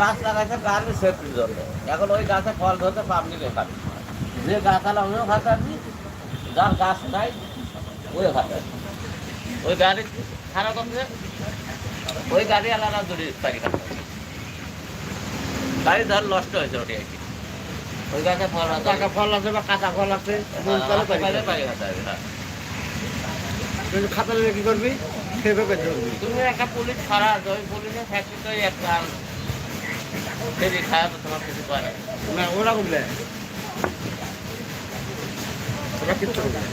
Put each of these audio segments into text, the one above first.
গাছ লাগাইছে গাছের সেফটির জন্য। এখন ওই গাছে ফল ধরতে পাবলিক খাবে যে গাছ আলা খাতাবি যার গাছ নাই ওই গাড়ি খারাপ ওই গাড়ি আলাদা দূরে গাড়ি ধর নষ্ট হয়েছে ওটি আর কি। ওই গাছে ফল আছে। পাকা ফল আছে বা কাঁচা ফল আছে পারি হ্যাঁ। তুই খাতা নিয়ে কি করবি? সেভাবে তুমি একটা পুলিশ ছাড়া ওই পুলিশের ফ্যাক্টরিতে একটা ফেরি খাওয়া তো তোমার কিছু করে না ওরা করলে ওরা কিচ্ছু করবে না।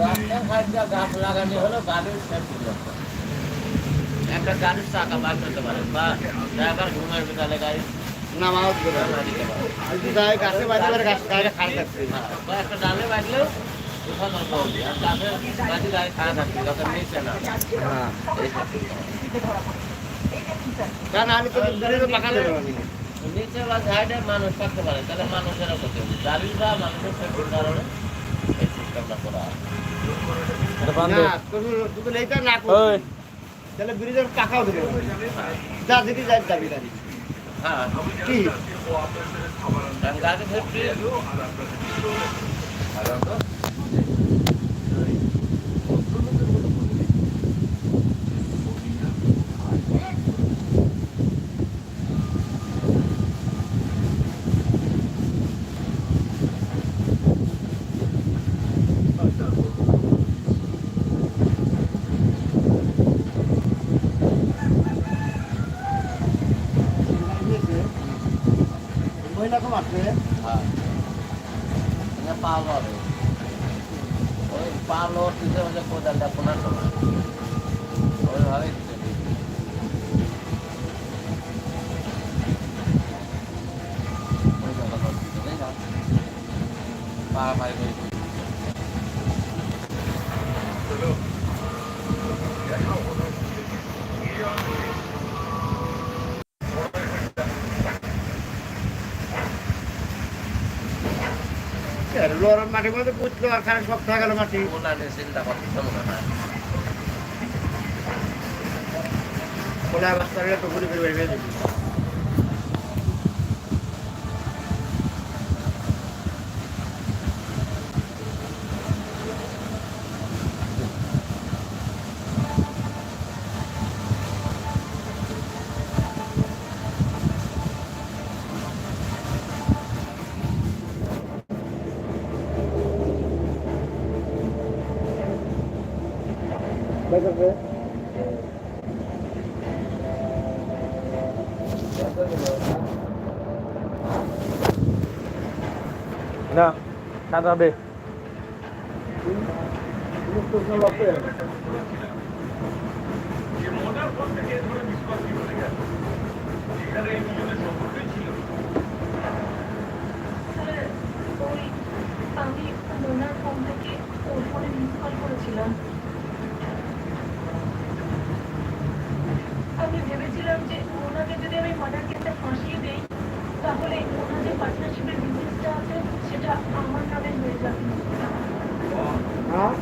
রাস্তার সাইডটা গাছ লাগানো হলো গাড়ির একটা গাড়ির চাকা বার করতে পারে বা ড্রাইভার ঘুমের বিকালে গাড়ি না মাও দিতে পারে চালা দিতে পারে যদি তাই গাছে বাজে গাছ খারাপ থাকছে বা একটা ডালে বাজলেও গাড়ি নিচে হ্যাঁ দেবো বা সাইডে মানুষ থাকতে পারে তাহলে ক্ষতি হবে বা মানুষের সেফটির কারণে এই সিস্টেমটা করা তাহলে ব্রিজের পাকাও দেবে যা দিদি যাই যাবি গাড়ি হ্যাঁ কি গাড়ি সেফটি মহিলা কম আছে? হ্যাঁ। এটা পাল হবে ওই পাল দিতে হলে কোদালটা কোনার ওইভাবে হবে। করে দিতে হবে, তাই না? পাড়াপাড়ি করে দিতে হবে। লোয়ার মাটির মধ্যে পুষলো আর খানে সব থাকা গেল মাটি। চিন্তা করতে মনে হয়। বলে বাচ্চারা তো ঘুরে ফিরে বেরিয়ে না সাদা দে ওই আমি ওনার ফোন থেকে ওর ফোনে মিস কল করেছিলাম। আমি ভেবেছিলাম যে ওনাকে যদি আমি মার্ডার কেসে ফাঁসিয়ে দিই তাহলে ওনার যে পার্টনারশিপের বিজনেসটা আছে সেটা আমার নামে হয়ে যাবে। হ্যাঁ?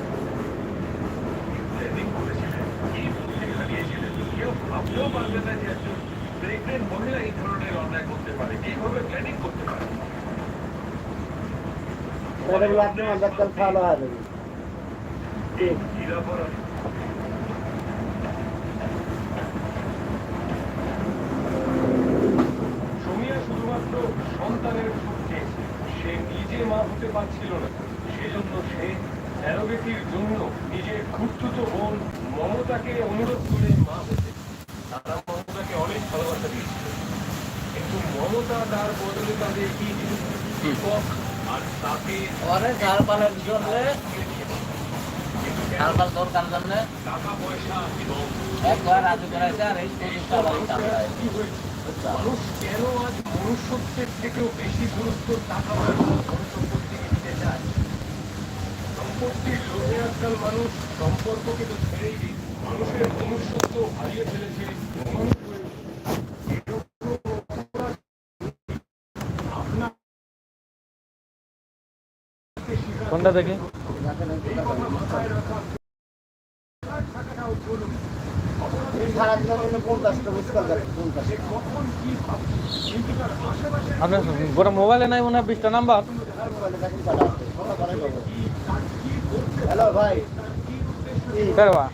তাহলে বলে আপনি মাদার তেল খাওয়ানো হয় যাবে সোমিয়া মানুষ কেন আজ মনুষ্যত্বের থেকেও বেশি গুরুত্ব টাকা মানুষ সম্পর্ককে তো ছেড়েই মানুষের মনুষ্যত্ব হারিয়ে ফেলেছে। যাচ্ছে পঞ্চাশটা আপনার গোটা মোবাইলে নাই মনে হয় বিশটা নাম্বার? হ্যালো ভাই। কেরবা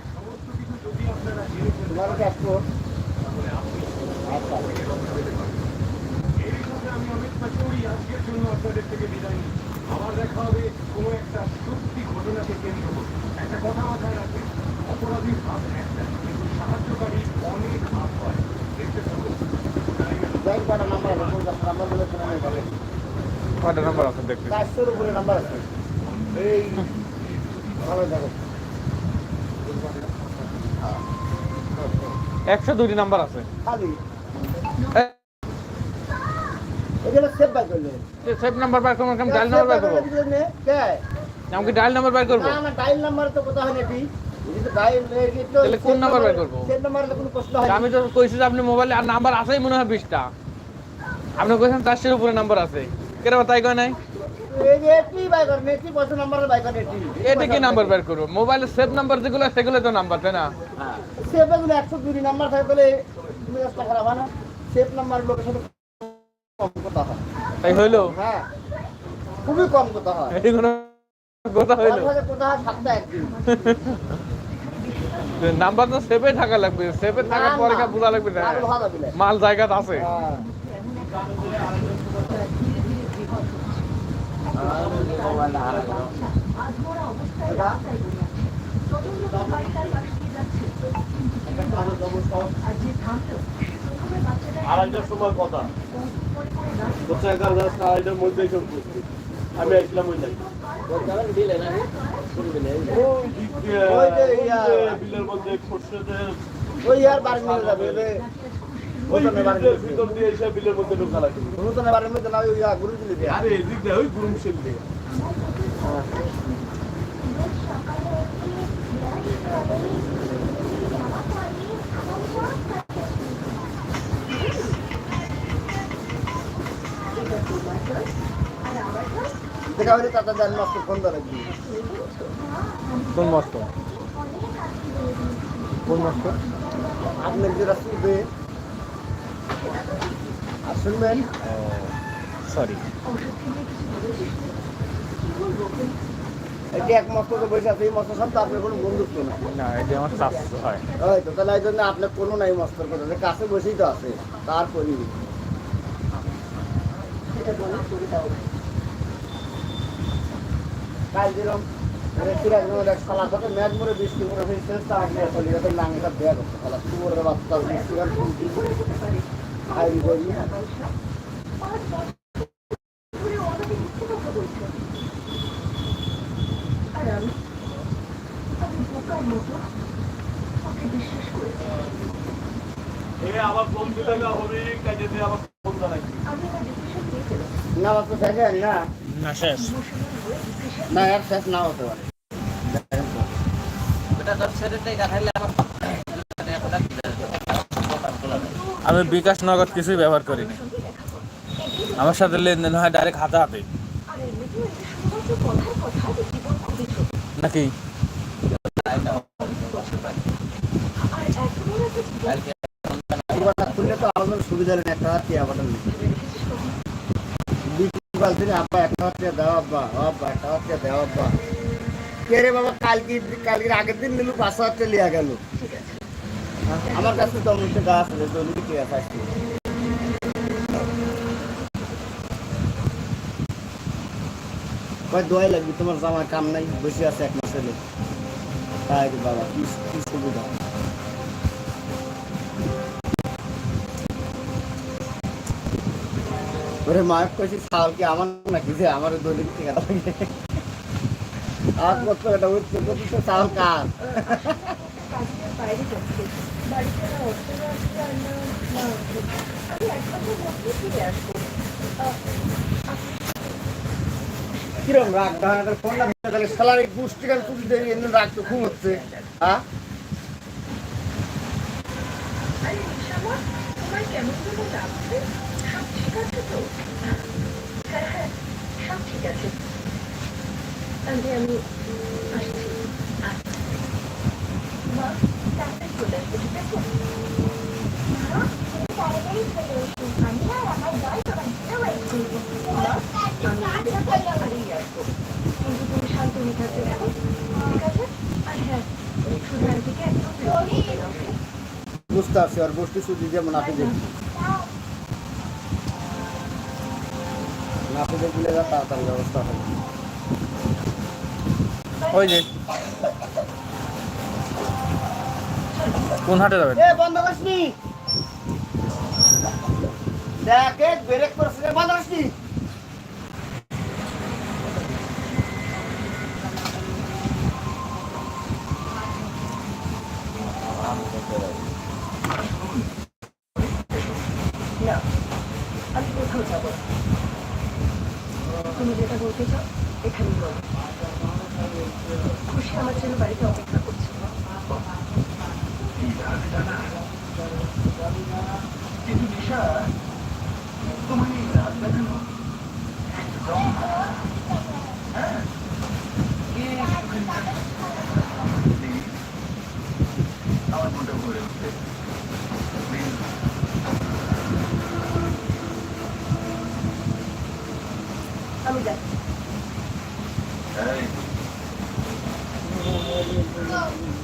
আচ্ছা আমি অমিত পাচৌরি আজকের জন্য আপনাদের থেকে বিদায় নিই আবার দেখা হবে কোনো একটা সত্যি ঘটনাকে কেন্দ্র করে। একটা কথা মাথায় রাখবেন অপরাধীর হাত একটা কিন্তু সাহায্যকারী অনেক হাত হয়। দেখতে থাকুন। ব্যাংক কটা নাম্বার নাম্বার বলে শোনা নেই কয়টা নাম্বার আছে দেখতে। চারশোর উপরে নাম্বার আছে। এই ভালো দেখো একশো দুইটি নাম্বার আছে। খালি। এগুলো সেভ বাই করলে। সেভ নাম্বার বার করব আমি ডায়াল নাম্বার বার করব? কে? আমি কি ডায়াল নাম্বার বার করব? না না ডাইল নাম্বার তো কোথাও তাহলে কোন নাম্বার বের করব? সেভ নাম্বারে তো কোনো প্রশ্ন হয় আমি তো কইছি যে আপনি মোবাইলে আর নাম্বার আছেই মনে হয় বিশটা। আপনি কইছেন চারশের উপরে নাম্বার আছে। কেরবা তাই কয় নাই? এটি কি নাম্বার বের করব? মোবাইলে সেভ নাম্বার যেগুলো সেগুলো তো নাম্বার তাই না? হ্যাঁ সেভ এগুলো একশো দুই নাম্বার থাকে তাহলে তুমি রাস্তা খারাপ হয় না। সেভ নাম্বার লোকের সাথে কম কথা হয়। তাই হইল? হ্যাঁ খুবই কম কথা হয়। এটি কোনো কথা হইল? তার সাথে কথা হয় সাতটা একদিন। নাম্বার তো সেভে থাকা লাগবে। সেভে থাকার পরে না। বোঝা লাগবে না? মাল জায়গাতে আছে। হ্যাঁ আর যে থামলো আড়াইটার সময় কথা। পরে এগারো দশ আড়াইটার মধ্যে আমি আসলাম ওই লাইন। বিলের মধ্যে খরচেতে ওই আর বাড়ি নিয়ে যাবে আরে এদিক দিয়ে ওই গুরুম শিল দিয়ে দেখা হলে তাতে জান মাস্টার ফোন ধরে। দিবি কোন কোন মস্ত আপনার যে রাস্তা উঠবে আর শুনবেন সরি এটি এক মস্তকে বসে আছে এই মস্ত সব তো আপনার কোনো বন্ধুত্ব না না এটা আমার চাষ হয়। ওই তাহলে এই জন্য আপনার কোনো নাই মস্তর কথা। কাছে বসেই তো আছে তার কাল দিলাম। সিরাজগঞ্জের এক সালা সাথে ম্যাচ মরে বৃষ্টি করে সেই শেষ তারা নিয়ে চলে গেছে নাঙ্গিটা ব্যাগ হচ্ছে সালা বাচ্চা বৃষ্টি হাইরি করি এ আবার ফোন না হবে কাজে আবার ফোন ফেলেছি না বাচ্চা দেখেন না। না শেষ। না আর শেষ না হতে পারে? আমি বিকাশ নগদ কিছুই ব্যবহার করিনি। আমার সাথে লেনদেন হয় ডাইরেক্ট হাতে হাতে। নাকি? সুবিধা নেই একটা আগের দিন লিয়া কাছে অমুক আছে দোয়াই লাগবে, তোমার জামার কাম নাই, বসে আছে এক মাস তাই বাবা কি সুবিধা। ওরে মায়ের কইছি চাউল কি আমার নাকি যে আমার দৈনিক থেকে লাগে? আজ বছর এটা উঠছে বলছি তো চাউল কার? আর কিরম রাগ? ধানের ফোন না তাহলে স্যালারি পুষ্টি কাল পুষ্টি দেয় এমনি রাগ তো খুব হচ্ছে হ্যাঁ? আরে কেমন ঠিক আছে তো হ্যাঁ হ্যাঁ সব ঠিক আছে তাহলে আমি আসছি। মা চলে আসবে ঠিক আছে তাড়াতাড়ি আমি আর আমার আসব কিন্তু তুমি শান্ত ঠিক আছে আর হ্যাঁ শুধু আর গোষ্ঠী সুদি যেমন নাপিদের নাপিদেরগুলো যা তাড়াতাড়ি ব্যবস্থা হবে। ওই যে। কোন হাটে যাবেন? এ বন্ধ করিসনি দেখ ব্রেক করছিস বন্ধ করিসনি না আমি কোথাও যাব না তুমি যেটা বলতে চাও এখানে বলো খুশি আমার জন্য বাড়িতে অপেক্ষা করছে কিন্তু নিশা তোমার হ্যাঁ? আমার মনটা ভরে উঠবে আমি যাচ্ছি এই,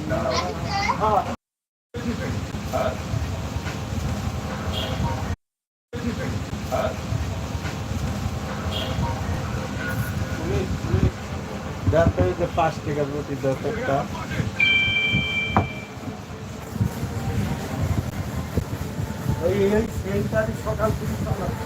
দাঁড়াও। হ্যাঁ? হ্যাঁ? দেখো এই যে পাঁচ টাকা প্রতি দশটা ওই এই সেই তারিখ সকাল থেকে চালাচ্ছে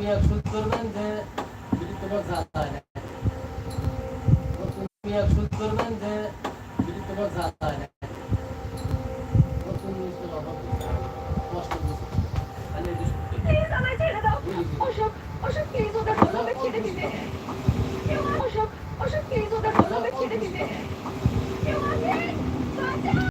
মুরব্বীরা যখন মিয়া সুদ করবেন যে বিড়ি তোমার জাত হয় না নতুন মিয়া সুদ করবেন যে বিড়ি তোমার জাত হয় না নতুন মিষ্টি বাবা কষ্ট দিচ্ছে